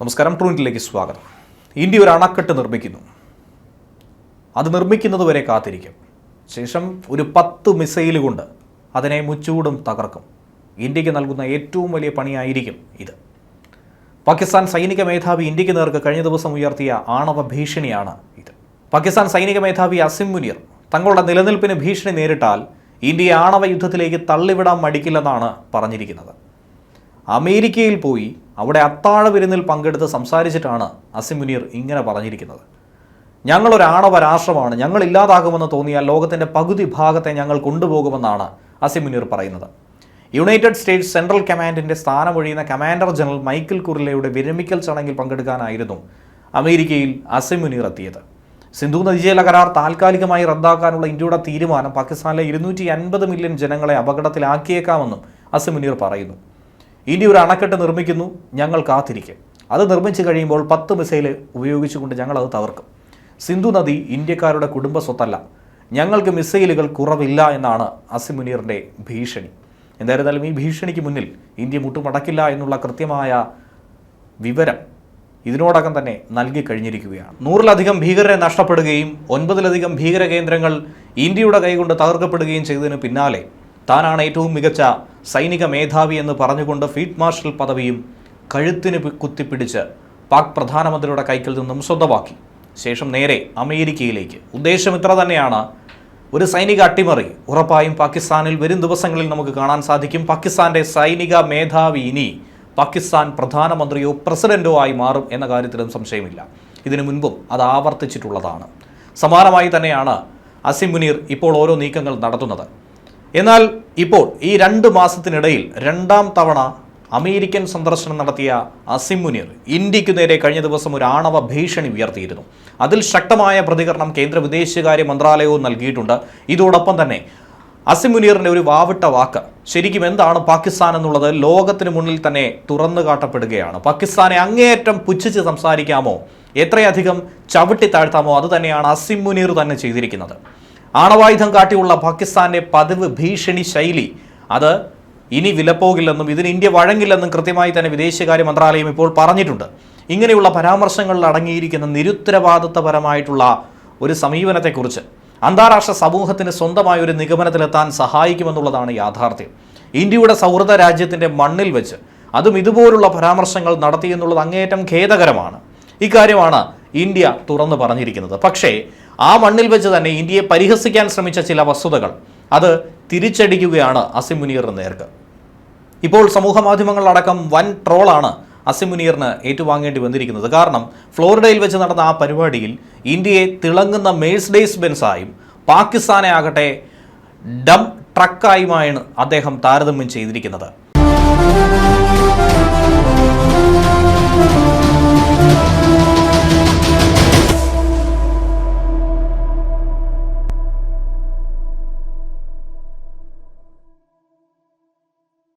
നമസ്കാരം ട്രൂനിറ്റിലേക്ക് സ്വാഗതം. ഇന്ത്യ ഒരു അണക്കെട്ട് നിർമ്മിക്കുന്നു. അത് നിർമ്മിക്കുന്നത് വരെ കാത്തിരിക്കും. ശേഷം ഒരു പത്ത് മിസൈൽ കൊണ്ട് അതിനെ മുച്ചൂടും തകർക്കും. ഇന്ത്യയ്ക്ക് നൽകുന്ന ഏറ്റവും വലിയ പണിയായിരിക്കും ഇത്. പാകിസ്ഥാൻ സൈനിക മേധാവി ഇന്ത്യയ്ക്ക് നേർക്ക് കഴിഞ്ഞ ദിവസം ഉയർത്തിയ ആണവ ഭീഷണിയാണ് ഇത്. പാകിസ്ഥാൻ സൈനിക മേധാവി അസിം മുനീർ തങ്ങളുടെ നിലനിൽപ്പിന് ഭീഷണി നേരിട്ടാൽ ഇന്ത്യയെ ആണവ യുദ്ധത്തിലേക്ക് തള്ളിവിടാൻ മടിക്കില്ലെന്നാണ് പറഞ്ഞിരിക്കുന്നത്. അമേരിക്കയിൽ പോയി അവിടെ അത്താഴ വിരുന്നിൽ പങ്കെടുത്ത് സംസാരിച്ചിട്ടാണ് അസിം മുനീർ ഇങ്ങനെ പറഞ്ഞിരിക്കുന്നത്. ഞങ്ങളൊരു ആണവ രാഷ്ട്രമാണ് ഞങ്ങൾ ഇല്ലാതാകുമെന്ന് തോന്നിയാൽ ലോകത്തിന്റെ പകുതി ഭാഗത്തെ ഞങ്ങൾ കൊണ്ടുപോകുമെന്നാണ് അസിം മുനീർ പറയുന്നത്. യുണൈറ്റഡ് സ്റ്റേറ്റ്സ് സെൻട്രൽ കമാൻഡിന്റെ സ്ഥാനമൊഴിയുന്ന കമാൻഡർ ജനറൽ മൈക്കിൾ കുർലയുടെ വിരമിക്കൽ ചടങ്ങിൽ പങ്കെടുക്കാനായിരുന്നു അമേരിക്കയിൽ അസിം മുനീർ എത്തിയത്. സിന്ധു നദീജല കരാർ താൽക്കാലികമായി റദ്ദാക്കാനുള്ള ഇന്ത്യയുടെ തീരുമാനം പാകിസ്ഥാനിലെ ഇരുന്നൂറ്റി അൻപത് മില്യൺ ജനങ്ങളെ അപകടത്തിലാക്കിയേക്കാമെന്നും അസിം മുനീർ പറയുന്നു. ഇന്ത്യ ഒരു അണക്കെട്ട് നിർമ്മിക്കുന്നു ഞങ്ങൾ കാത്തിരിക്കും. അത് നിർമ്മിച്ചു കഴിയുമ്പോൾ പത്ത് മിസൈൽ ഉപയോഗിച്ചുകൊണ്ട് ഞങ്ങളത് തകർക്കും. സിന്ധു നദി ഇന്ത്യക്കാരുടെ കുടുംബ സ്വത്തല്ല. ഞങ്ങൾക്ക് മിസൈലുകൾ കുറവില്ല എന്നാണ് അസിമുനീറിന്റെ ഭീഷണി. എന്തായിരുന്നാലും ഈ ഭീഷണിക്ക് മുന്നിൽ ഇന്ത്യ മുട്ടുമടക്കില്ല എന്നുള്ള കൃത്യമായ വിവരം ഇതിനോടകം തന്നെ നൽകി കഴിഞ്ഞിരിക്കുകയാണ്. നൂറിലധികം ഭീകരരെ നഷ്ടപ്പെടുകയും ഒൻപതിലധികം ഭീകര കേന്ദ്രങ്ങൾ ഇന്ത്യയുടെ കൈകൊണ്ട് തകർക്കപ്പെടുകയും ചെയ്തതിന് പിന്നാലെ താനാണ് ഏറ്റവും മികച്ച സൈനിക മേധാവി എന്ന് പറഞ്ഞുകൊണ്ട് ഫീൽഡ് മാർഷൽ പദവിയും കഴുത്തിന് കുത്തിപ്പിടിച്ച് പാക് പ്രധാനമന്ത്രിയുടെ കൈക്കിൽ നിന്നും സ്വന്തമാക്കി. ശേഷം നേരെ അമേരിക്കയിലേക്ക്. ഉദ്ദേശം ഇത്ര തന്നെയാണ്. ഒരു സൈനിക അട്ടിമറി ഉറപ്പായും പാകിസ്ഥാനിൽ വരും ദിവസങ്ങളിൽ നമുക്ക് കാണാൻ സാധിക്കും. പാകിസ്ഥാന്റെ സൈനിക മേധാവി ഇനി പാകിസ്ഥാൻ പ്രധാനമന്ത്രിയോ പ്രസിഡന്റോ ആയി മാറും എന്ന കാര്യത്തിലും സംശയമില്ല. ഇതിനു മുൻപും അത് ആവർത്തിച്ചിട്ടുള്ളതാണ്. സമാനമായി തന്നെയാണ് അസിം മുനീർ ഇപ്പോൾ ഓരോ നീക്കങ്ങൾ നടത്തുന്നത്. എന്നാൽ ഇപ്പോൾ ഈ രണ്ട് മാസത്തിനിടയിൽ രണ്ടാം തവണ അമേരിക്കൻ സന്ദർശനം നടത്തിയ അസിം മുനീർ ഇന്ത്യക്കു നേരെ കഴിഞ്ഞ ദിവസം ഒരു ആണവ ഭീഷണി ഉയർത്തിയിരുന്നു. അതിൽ ശക്തമായ പ്രതികരണം കേന്ദ്ര വിദേശകാര്യ മന്ത്രാലയവും നൽകിയിട്ടുണ്ട്. ഇതോടൊപ്പം തന്നെ അസിം മുനീറിന്റെ ഒരു വാവിട്ട വാക്ക് ശരിക്കും എന്താണ് പാകിസ്ഥാൻ എന്നുള്ളത് ലോകത്തിന് മുന്നിൽ തന്നെ തുറന്നു കാട്ടപ്പെടുകയാണ്. പാകിസ്ഥാനെ അങ്ങേയറ്റം പുച്ഛിച്ച് സംസാരിക്കാമോ? എത്രയധികം ചവിട്ടി താഴ്ത്താമോ? അത് തന്നെയാണ് അസിം മുനീർ തന്നെ ചെയ്തിരിക്കുന്നത്. ആണവായുധം കാട്ടിയുള്ള പാകിസ്ഥാന്റെ പതിവ് ഭീഷണി ശൈലി. അത് ഇനി വിലപ്പോകില്ലെന്നും ഇതിന് ഇന്ത്യ വഴങ്ങില്ലെന്നും കൃത്യമായി തന്നെ വിദേശകാര്യ മന്ത്രാലയം ഇപ്പോൾ പറഞ്ഞിട്ടുണ്ട്. ഇങ്ങനെയുള്ള പരാമർശങ്ങളിൽ അടങ്ങിയിരിക്കുന്ന നിരുത്തരവാദിത്തപരമായിട്ടുള്ള ഒരു സമീപനത്തെക്കുറിച്ച് അന്താരാഷ്ട്ര സമൂഹത്തിന് സ്വന്തമായ ഒരു നിഗമനത്തിലെത്താൻ സഹായിക്കുമെന്നുള്ളതാണ് യാഥാർത്ഥ്യം. ഇന്ത്യയുടെ സൗഹൃദ രാജ്യത്തിന്റെ മണ്ണിൽ വെച്ച് അതും ഇതുപോലുള്ള പരാമർശങ്ങൾ നടത്തിയെന്നുള്ളത് അങ്ങേയറ്റം ഖേദകരമാണ്. ഇക്കാര്യമാണ് ഇന്ത്യ തുറന്നു പറഞ്ഞിരിക്കുന്നത്. പക്ഷേ ആ മണ്ണിൽ വെച്ച് തന്നെ ഇന്ത്യയെ പരിഹസിക്കാൻ ശ്രമിച്ച ചില വസ്തുതകൾ അത് തിരിച്ചടിക്കുകയാണ് അസിം മുനീറിന് നേർക്ക്. ഇപ്പോൾ സമൂഹ മാധ്യമങ്ങളിലടക്കം വൻ ട്രോളാണ് അസിം മുനീറിന് ഏറ്റുവാങ്ങേണ്ടി വന്നിരിക്കുന്നത്. കാരണം ഫ്ലോറിഡയിൽ വെച്ച് നടന്ന ആ പരിപാടിയിൽ ഇന്ത്യയെ തിളങ്ങുന്ന മേഴ്സ്ഡേസ് ബെൻസായും പാകിസ്ഥാനെ ആകട്ടെ ഡം ട്രക്കായുമാണ് അദ്ദേഹം താരതമ്യം ചെയ്തിരിക്കുന്നത്.